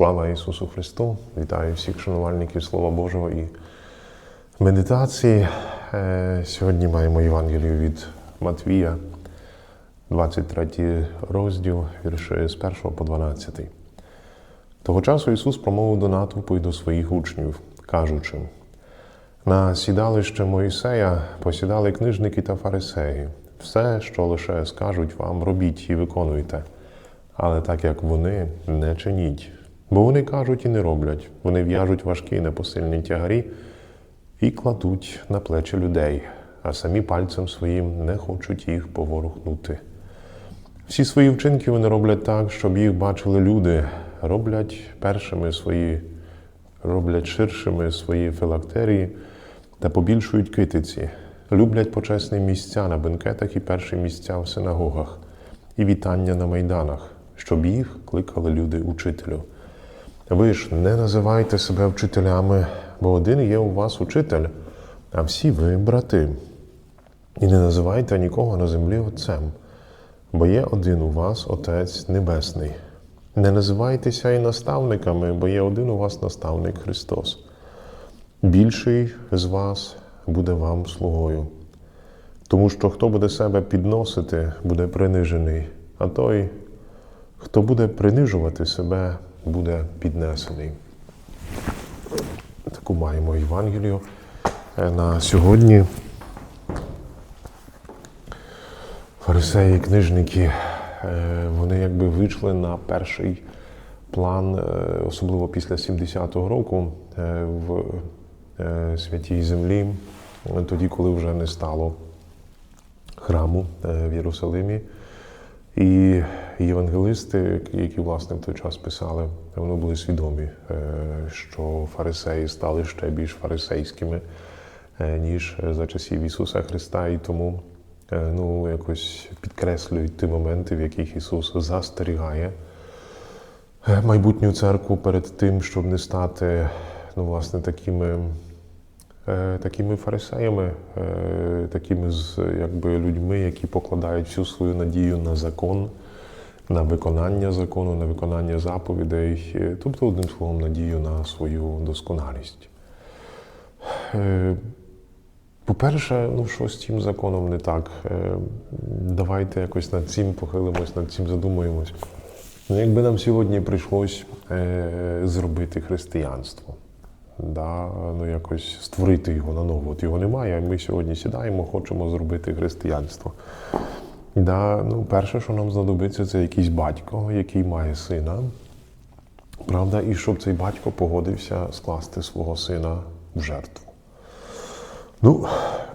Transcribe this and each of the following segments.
Слава Ісусу Христу! Вітаю всіх шанувальників Слова Божого і медитації. Е, Сьогодні маємо Євангелію від Матвія, 23 розділ, вірші з 1 по 12. Того часу Ісус промовив до натовпу і до своїх учнів, кажучи: на сідалище Моїсея посідали книжники та фарисеї. Все, що лише скажуть вам, робіть і виконуйте. Але так як вони, не чиніть. Бо вони кажуть і не роблять. Вони в'яжуть важкі непосильні тягарі і кладуть на плечі людей, а самі пальцем своїм не хочуть їх поворухнути. Всі свої вчинки вони роблять так, щоб їх бачили люди, роблять першими свої, роблять ширшими свої філактерії та побільшують китиці, люблять почесні місця на бенкетах і перші місця в синагогах, і вітання на майданах, щоб їх кликали люди учителю. Ви ж не називайте себе вчителями, бо один є у вас учитель, а всі ви брати. І не називайте нікого на землі отцем, бо є один у вас Отець Небесний. Не називайтеся і наставниками, бо є один у вас наставник Христос. Більший з вас буде вам слугою. Тому що хто буде себе підносити, буде принижений, а той, хто буде принижувати себе, буде піднесений. Таку маємо Євангелію Е, на сьогодні. Фарисеї, книжники, е, вони якби вийшли на перший план, е, особливо після 70-го року в святій землі, тоді, коли вже не стало храму в Єрусалимі. І євангелисти, які власне в той час писали, вони були свідомі, е, що фарисеї стали ще більш фарисейськими, е, ніж за часів Ісуса Христа, і тому е, ну, якось підкреслюють ті моменти, в яких Ісус застерігає майбутню церкву перед тим, щоб не стати ну, власне, такими такими фарисеями, е, такими якби, людьми, які покладають всю свою надію на закон, на виконання закону, на виконання заповідей, е, тобто, одним словом, надію на свою досконалість. Е, По-перше, ну що з цим законом не так? Е, Давайте якось над цим похилимось, над цим задумаємось. Ну, якби нам сьогодні прийшлось е, зробити християнство, да, ну якось створити його наново. От його немає, ми сьогодні сідаємо, хочемо зробити християнство. Да, ну, перше, що нам знадобиться, це якийсь батько, який має сина. Правда, і щоб цей батько погодився скласти свого сина в жертву. Ну,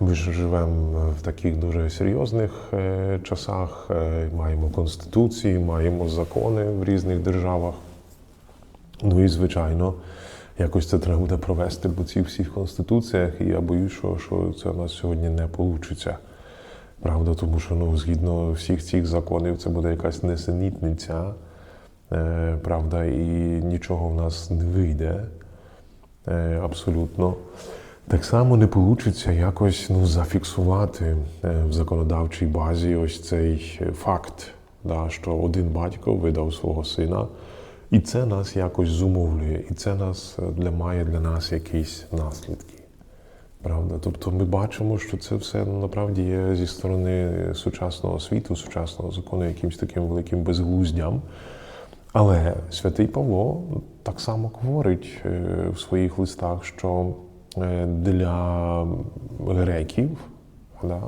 ми ж живемо в таких дуже серйозних е, часах, е, маємо конституції, маємо закони в різних державах. Ну і звичайно, якось це треба буде провести по цих всіх конституціях, і я боюсь, що, що це у нас сьогодні не вийде. Правда, тому що ну, згідно всіх цих законів це буде якась несенітниця, е, правда, і нічого в нас не вийде е, абсолютно. Так само не вийде якось ну, зафіксувати е, в законодавчій базі ось цей факт, да, що один батько видав свого сина, і це нас якось зумовлює, і це нас е, для має для нас якісь наслідки. Правда? Тобто ми бачимо, що це все насправді є зі сторони сучасного світу, сучасного закону, якимось таким великим безглуздям. Але святий Павло так само говорить е, в своїх листах, що е, для греків, да,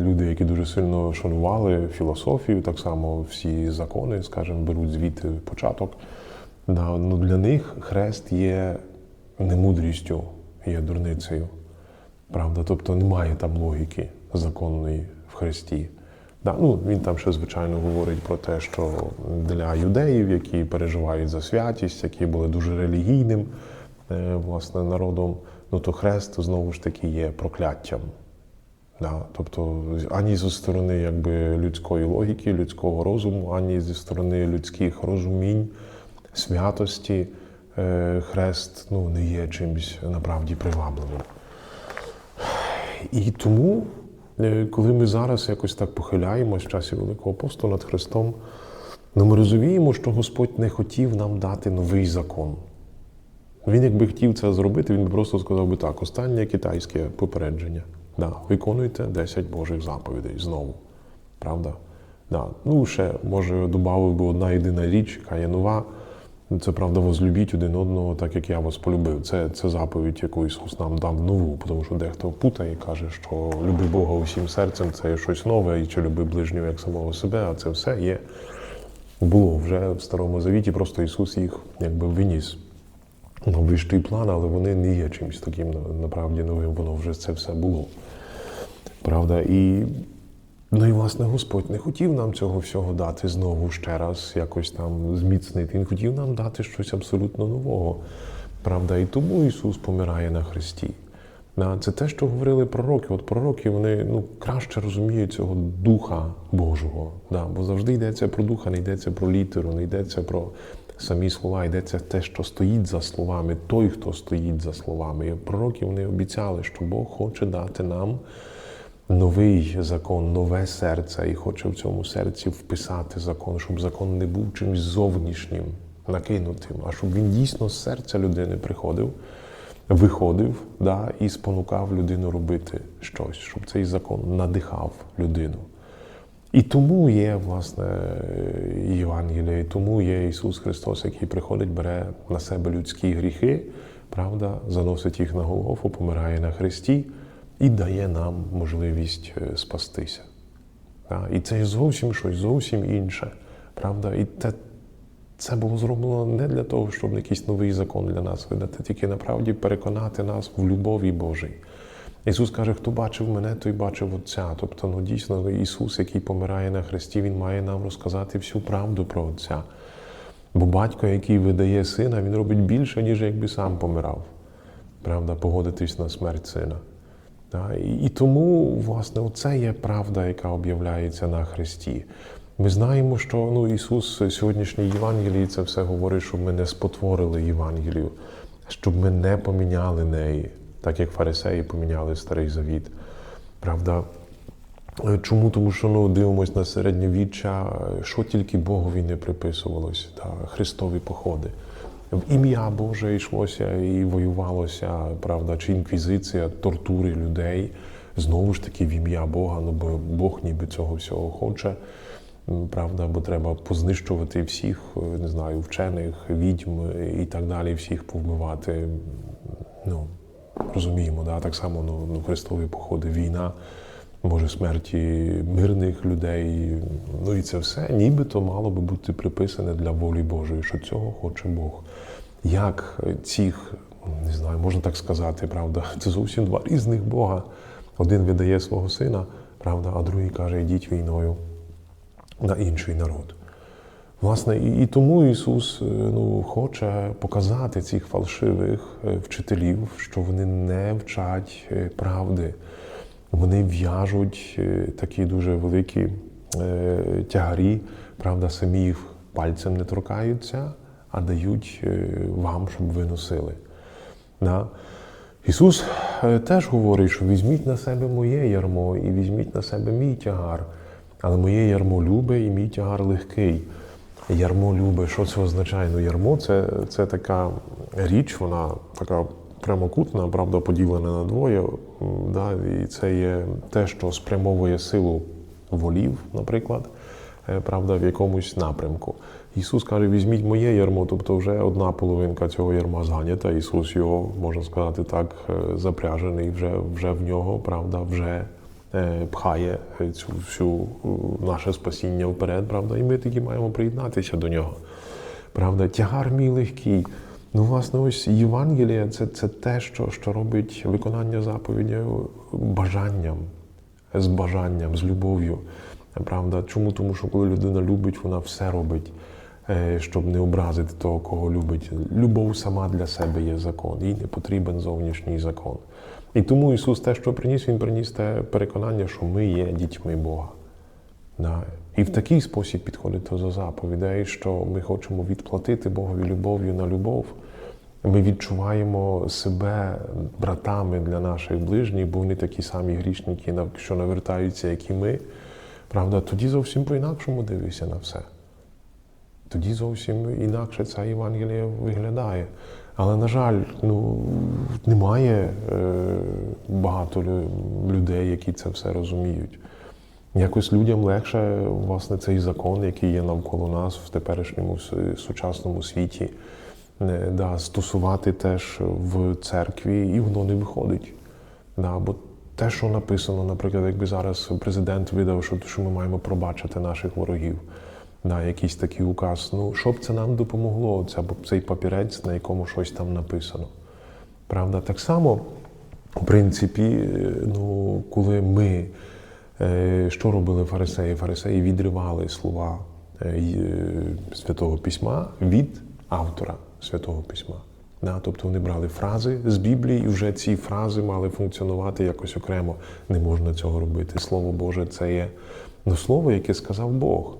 люди, які дуже сильно шанували філософію, так само всі закони, скажімо, беруть звідти початок. Ну, для них хрест є не мудрістю, є дурницею. Правда, тобто немає там логіки законної в Христі. Да, ну, він там ще, звичайно, говорить про те, що для юдеїв, які переживають за святість, які були дуже релігійним е, власне, народом, ну то хрест знову ж таки є прокляттям. Да, тобто ані зі сторони якби, людської логіки, людського розуму, ані зі сторони людських розумінь, святості, е, хрест ну, не є чимось направді привабливим. І тому, е, коли ми зараз якось так похиляємось в часі Великого посту над Христом, Ну ми розуміємо, що Господь не хотів нам дати новий закон. Він, якби хотів це зробити, він би просто сказав би так: останнє китайське попередження. Да, виконуйте 10 Божих заповідей знову. Правда? Да. Ну, ще, може, додав би одна єдина річ, яка є нова. Це правда, возлюбіть один одного, так як я вас полюбив. Це, це заповідь, яку Ісус нам дав нову, тому що дехто путає і каже, що люби Бога усім серцем це є щось нове, і чи люби ближнього як самого себе, а це все є. Було вже в Старому Завіті, просто Ісус їх якби виніс на вищий план, але вони не є чимось таким направді новим, воно вже це все було. Правда? І, ну і власне Господь не хотів нам цього всього дати знову ще раз, якось там зміцнити. Він хотів нам дати щось абсолютно нового. Правда, і тому Ісус помирає на Христі. Це те, що говорили пророки. От пророки вони ну, краще розуміють цього Духа Божого. Да, бо завжди йдеться про духа, не йдеться про літеру, не йдеться про самі слова, йдеться те, що стоїть за словами, той, хто стоїть за словами. І пророки вони обіцяли, що Бог хоче дати нам новий закон, нове серце, і хоче в цьому серці вписати закон, щоб закон не був чимось зовнішнім, накинутим, а щоб він дійсно з серця людини приходив, виходив да, і спонукав людину робити щось, щоб цей закон надихав людину. І тому є, власне, Євангеліє, і тому є Ісус Христос, який приходить, бере на себе людські гріхи, правда, заносить їх на Голгофу, помирає на Христі і дає нам можливість е, спастися. І це зовсім щось, зовсім інше. Правда? І те, це було зроблено не для того, щоб якийсь новий закон для нас видати, тільки направді переконати нас в любові Божій. Ісус каже, хто бачив мене, той бачив Отця. Тобто, ну дійсно, Ісус, який помирає на Христі, Він має нам розказати всю правду про Отця. Бо батько, який видає сина, він робить більше, ніж якби сам помирав. Правда, погодитись на смерть сина. І, тому, власне, оце є правда, яка об'являється на Христі. Ми знаємо, що ну, Ісус сьогоднішній Євангелії це все говорить, щоб ми не спотворили Євангелію, щоб ми не поміняли неї, так як фарисеї поміняли Старий Завіт. Правда? Е, Чому? Тому що ну, дивимось на середньовіччя, е, що тільки Богові не приписувалось, та, Христові походи. В ім'я Боже йшлося і воювалося, правда, чи інквізиція, тортури людей. Знову ж таки, в ім'я Бога, ну бо Бог ніби цього всього хоче. Правда, бо треба познищувати всіх, е, не знаю, вчених, відьм і так далі, всіх повбивати. Ну, розуміємо, да? так само ну, ну, хрестові походи, війна, може смерті мирних людей. Ну і це все нібито мало би бути приписане для волі Божої, що цього хоче Бог. Як цих, не знаю, можна так сказати, правда, це зовсім два різних Бога. Один видає свого сина, правда, а другий каже, йдіть війною на інший народ. Власне, і, і тому Ісус е, ну, хоче показати цих фальшивих е, вчителів, що вони не вчать е, правди. Вони в'яжуть е, такі дуже великі е, тягарі, правда, самі їх пальцем не торкаються, а дають е, вам, щоб ви носили. Да? Ісус теж говорить, що візьміть на себе моє ярмо і візьміть на себе мій тягар. Але моє ярмо любе і мій тягар легкий. Ярмо любе, що це означає? Ну, ярмо це, це така річ, вона така прямокутна, правда, поділена на двоє. Да? І це є те, що спрямовує силу волів, наприклад, е, правда, в якомусь напрямку. Ісус каже, візьміть моє ярмо, тобто вже одна половинка цього ярма зайнята. Ісус його, можна сказати так, е, запряжений, вже, вже в нього, правда, вже е, пхає цю всю наше спасіння вперед, правда, і ми тоді маємо приєднатися до нього. Правда, тягар мій легкий. Ну, власне, ось Євангелія це, це те, що, що робить виконання заповіді бажанням, з бажанням, з любов'ю. Правда, чому? Тому що коли людина любить, вона все робить, е, щоб не образити того, кого любить. Любов сама для себе є закон, їй не потрібен зовнішній закон. І тому Ісус те, що приніс, Він приніс те переконання, що ми є дітьми Бога. Да. І в такий спосіб підходити до заповідей, що ми хочемо відплатити Богові любов'ю на любов. Ми відчуваємо себе братами для наших ближніх, бо вони такі самі грішники, що навертаються, як і ми. Правда, тоді зовсім по-інакшому дивишся на все. тоді зовсім інакше ця Євангелія виглядає. Але, на жаль, ну, немає е, багато людей, які це все розуміють. Якось людям легше, власне, цей закон, який є навколо нас в теперішньому сучасному світі, е, да, стосувати теж в церкві, і воно не виходить. Да, бо те, що написано, наприклад, якби зараз президент видав, що, що ми маємо пробачити наших ворогів, да, якийсь такий указ. Ну, що це нам допомогло, ця, цей папірець, на якому щось там написано. Правда, так само, в принципі, е, ну, коли ми, що робили фарисеї? Фарисеї відривали слова е, е, Святого Письма від автора Святого Письма. Да, тобто вони брали фрази з Біблії, і вже ці фрази мали функціонувати якось окремо. Не можна цього робити. Слово Боже, це є ну, слово, яке сказав Бог.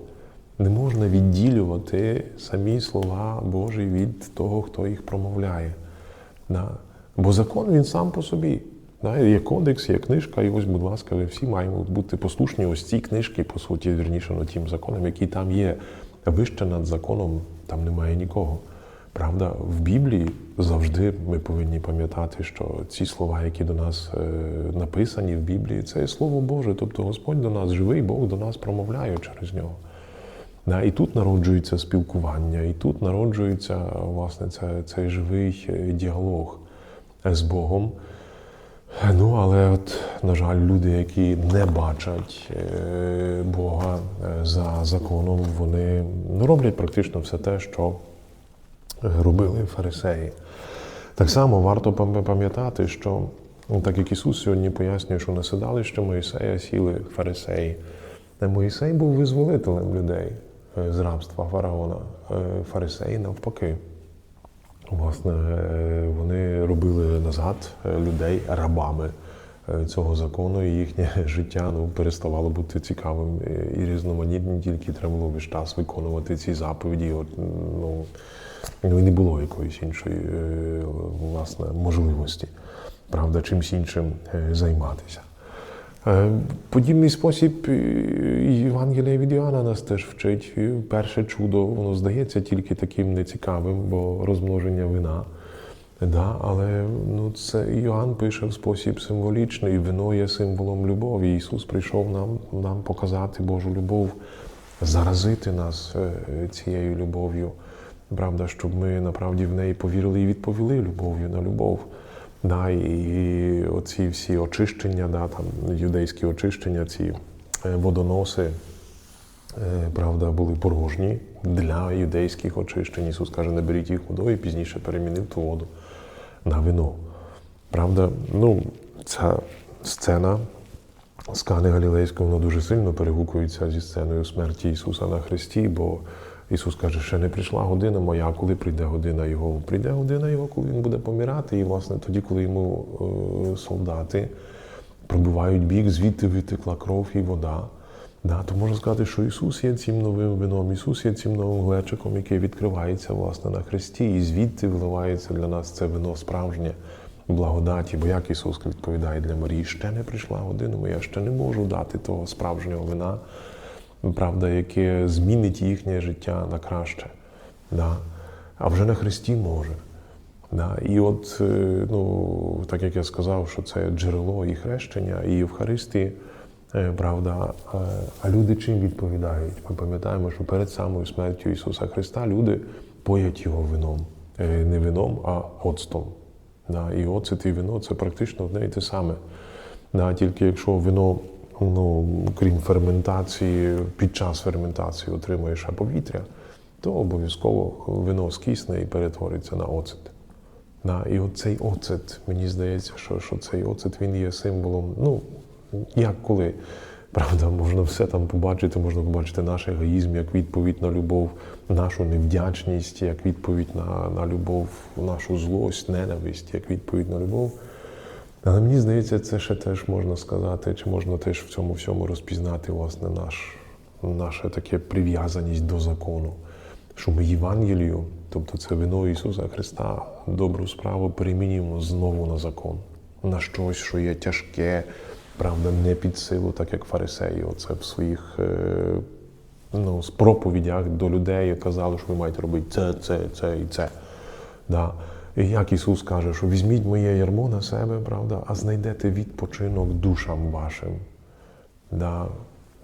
Не можна відділювати самі слова Божі від того, хто їх промовляє. Да. Бо закон він сам по собі. Да. Є кодекс, є книжка, і ось, будь ласка, ви всі маємо бути послушні ось ці книжки, по суті, вірніше, ну, тим законам, які там є. Вище над законом там немає нікого. Правда, в Біблії завжди ми повинні пам'ятати, що ці слова, які до нас е, написані в Біблії, це Слово Боже. Тобто Господь до нас живий, Бог до нас промовляє через нього. Да, і тут народжується спілкування, і тут народжується власне це, цей живий е, діалог з Богом. Ну, але от, на жаль, люди, які не бачать е, Бога е, за законом, вони ну, роблять практично все те, що робили фарисеї. Так само варто пам'ятати, що ну, так як Ісус сьогодні пояснює, що на седалище Моїсея сіли фарисеї. Моїсей був визволителем людей е, з рабства фараона. Е, Фарисеї навпаки. Власне, е, вони робили назад е, людей рабами е, цього закону, і їхнє життя ну, переставало бути цікавим і різноманітним, тільки треба було весь час виконувати ці заповіді. От, ну, ну, і не було якоїсь іншої власне, можливості, правда, чимсь іншим займатися. Е, Подібний спосіб е, Євангелія від Іоанна нас теж вчить. Перше чудо, воно здається тільки таким нецікавим, бо розмноження вина. Да, але ну, це Іоанн пише в спосіб символічний. Вино є символом любові. Ісус прийшов нам, нам показати Божу любов, заразити нас е, цією любов'ю. Правда, щоб ми направді в неї повірили і відповіли любов'ю на любов. Да, і оці всі очищення, да, там, юдейські очищення, ці е, водоноси, е, правда, були порожні для юдейських очищень. Ісус каже, не беріть їх водою, і пізніше перемінив ту воду на вино. Правда, ну, ця сцена з Кани Галілейської, вона дуже сильно перегукується зі сценою смерті Ісуса на Христі, бо Ісус каже, ще не прийшла година моя, коли прийде година Його. Прийде година Його, коли Він буде помирати. І, власне, тоді, коли йому е, солдати пробивають бік, звідти витекла кров і вода. Да, то можна сказати, що Ісус є цим новим вином, Ісус є цим новим глечиком, який відкривається власне на Христі, і звідти вливається для нас це вино справжнє благодаті. Бо як Ісус відповідає для Марії, ще не прийшла година моя, ще не можу дати того справжнього вина, правда, яке змінить їхнє життя на краще. Да. А вже на Христі може. Да. І от, е, ну, так як я сказав, що це джерело і хрещення, і Євхаристії, е, правда, е, а люди чим відповідають? Ми пам'ятаємо, що перед самою смертю Ісуса Христа люди поять його вином. Не вином, а оцтом. Да. І оцет і вино це практично одне і те саме. Да, тільки якщо вино, ну, крім ферментації, під час ферментації отримує ще повітря, то обов'язково вино скисне і перетвориться на оцет. Да, і оцей оцет, мені здається, що, що цей оцет він є символом, ну, як коли. Правда, можна все там побачити, можна побачити наш егоїзм як відповідь на любов, нашу невдячність, як відповідь на, на любов, нашу злость, ненависть, як відповідь на любов. Але мені здається, це ще теж можна сказати, чи можна теж в цьому всьому розпізнати власне наш, наша таке прив'язаність до закону, що ми Євангелію, тобто це вино Ісуса Христа, добру справу перемінюємо знову на закон, на щось, що є тяжке, правда, не під силу, так як фарисеї, оце в своїх е, ну, проповідях до людей казали, що ви маєте робити це, це, це і це. Да. Як Ісус каже, що візьміть моє ярмо на себе, правда, а знайдете відпочинок душам вашим. Да.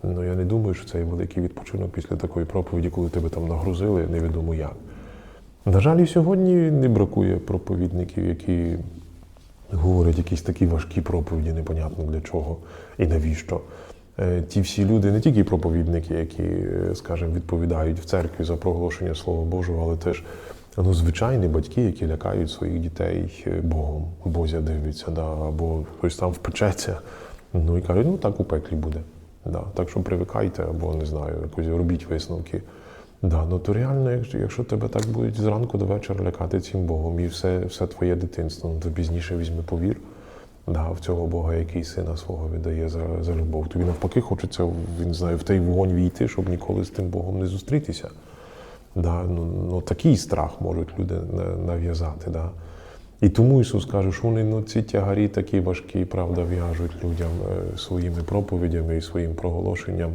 Ну, я не думаю, що це великий відпочинок після такої проповіді, коли тебе там нагрузили, невідомо як. На жаль, і сьогодні не бракує проповідників, які говорять якісь такі важкі проповіді, непонятно для чого і навіщо. Е, Ті всі люди, не тільки проповідники, які, е, скажімо, відповідають в церкві за проголошення Слова Божого, але теж ну, звичайні батьки, які лякають своїх дітей е, Богом. Бозя дивиться, да, або хтось там впечеться, ну і кажуть, ну так у пеклі буде. Да. Так що привикайте, або не знаю, якось робіть висновки. Да, ну то реально, якщо, якщо тебе так будуть зранку до вечора лякати цим Богом, і все, все твоє дитинство, ну то пізніше візьми повір да, в цього Бога, який сина свого віддає за, за любов. Тобі навпаки хочеться він знає, в той вогонь війти, щоб ніколи з тим Богом не зустрітися. Да, ну, ну, такий страх можуть люди на- нав'язати. Да. І тому Ісус каже, що вони ну, ці тягарі такі важкі, правда, в'яжуть людям е, своїми проповідями і своїм проголошенням,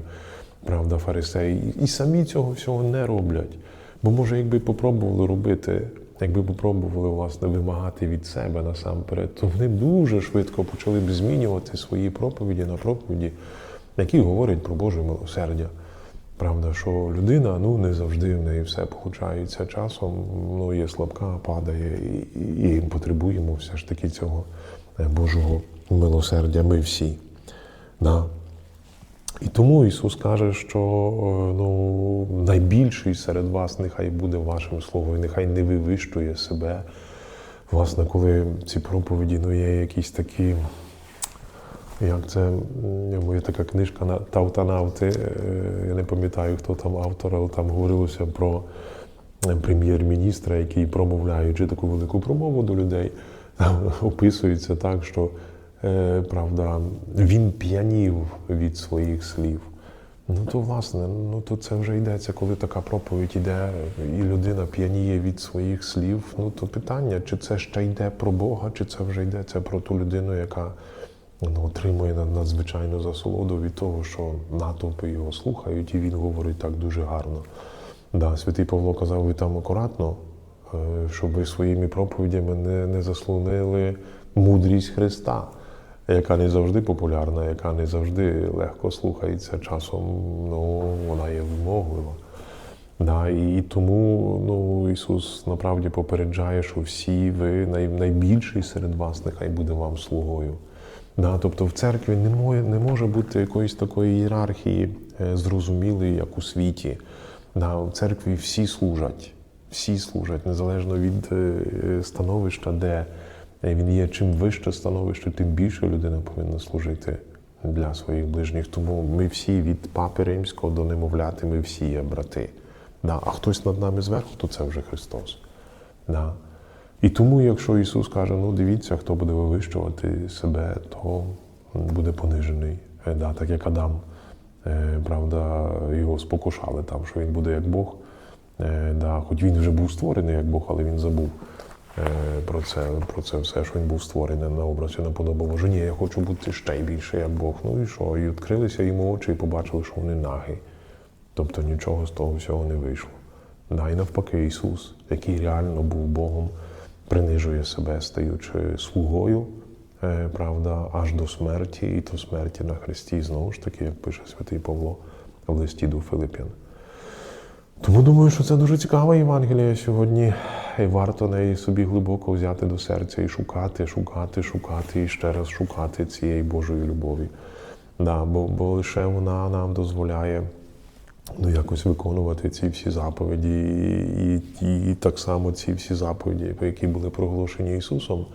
правда, фарисеї. І самі цього всього не роблять. Бо, може, якби попробували робити, якби попробували власне вимагати від себе насамперед, то вони дуже швидко почали б змінювати свої проповіді на проповіді, які говорять про Боже милосердя. Правда, що людина ну не завжди в неї все виходить. Часом ну, є слабка, падає, і, і, і потребуємо все ж таки цього е, Божого милосердя. Ми всі. Да. І тому Ісус каже, що е, ну, найбільший серед вас нехай буде вашим словом, і нехай не вивищує себе. Власне, коли ці проповіді ну, є якісь такі. Як це м, є така книжка на Таутанавти, е, я не пам'ятаю, хто там автор, але там говорилося про е, прем'єр-міністра, який, промовляючи таку велику промову до людей, описується так, що е, правда, він п'янів від своїх слів. Ну то власне, ну то це вже йдеться, коли така проповідь йде, і людина п'яніє від своїх слів. Ну то питання, чи це ще йде про Бога, чи це вже йдеться про ту людину, яка ну, отримує надзвичайну засолоду від того, що натовпи його слухають, і він говорить так дуже гарно. Да, святий Павло казав, ви там акуратно, е, щоб ви своїми проповідями не, не заслонили мудрість Христа, яка не завжди популярна, яка не завжди легко слухається. Часом ну, вона є вимоглива. Да, і тому ну, Ісус направді попереджає, що всі ви найбільший серед вас нехай буде вам слугою. Да, тобто в церкві не може, не може бути якоїсь такої ієрархії е, зрозумілої, як у світі. Да, в церкві всі служать, всі служать, незалежно від е, становища, де е, він є. Чим вище становище, тим більше людина повинна служити для своїх ближніх. Тому ми всі від папи римського до немовляти, ми всі є брати. Да, а хтось над нами зверху, то це вже Христос. Да. І тому, якщо Ісус каже, ну дивіться, хто буде вивищувати себе, то буде понижений. Е, Да, так як Адам, е, правда, його спокушали там, що він буде як Бог. Е, Да, хоч він вже був створений як Бог, але він забув про це, про це все, що він був створений на образ і на подобу Божу. Я хочу бути ще більше як Бог. Ну і що? І відкрилися йому очі і побачили, що вони нагі. Тобто нічого з того всього не вийшло. Да, і навпаки, Ісус, який реально був Богом, принижує себе, стаючи слугою, е, правда, аж до смерті, і до смерті на Христі. Знову ж таки, як пише святий Павло в листі до Филиппян. Тому думаю, що це дуже цікава Євангелія сьогодні. І варто неї собі глибоко взяти до серця і шукати, шукати, шукати і ще раз шукати цієї Божої любові. Да, бо, бо лише вона нам дозволяє ну, якось виконувати ці всі заповіді, і, і, і так само ці всі заповіді, які були проголошені Ісусом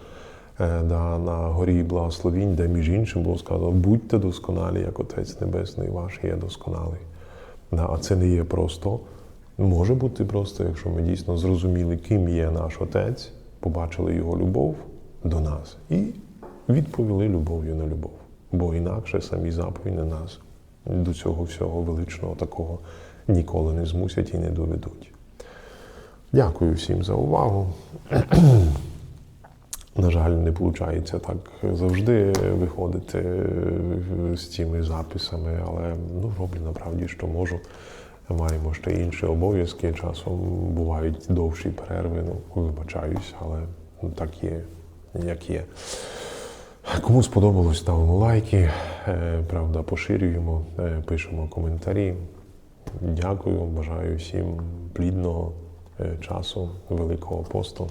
е, да, на горі благословінь, де між іншим було сказано, будьте досконалі, як Отець Небесний ваш є досконалий. Да, а це не є просто. Може бути просто, якщо ми дійсно зрозуміли, ким є наш Отець, побачили його любов до нас і відповіли любов'ю на любов. Бо інакше самі заповіді нас до цього всього величного такого ніколи не змусять і не доведуть. Дякую всім за увагу. На жаль, не виходить так завжди виходити з цими записами, але ну, роблю направді, що можу. маємо ще інші обов'язки. Часом бувають довші перерви. Ну, вибачаюсь, але ну, так є, як є. Кому сподобалось, ставимо лайки, е, правда, поширюємо, е, пишемо коментарі. Дякую, бажаю всім плідного е, часу Великого посту,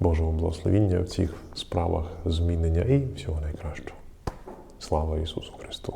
Божого благословіння в цих справах змінення і всього найкращого. Слава Ісусу Христу!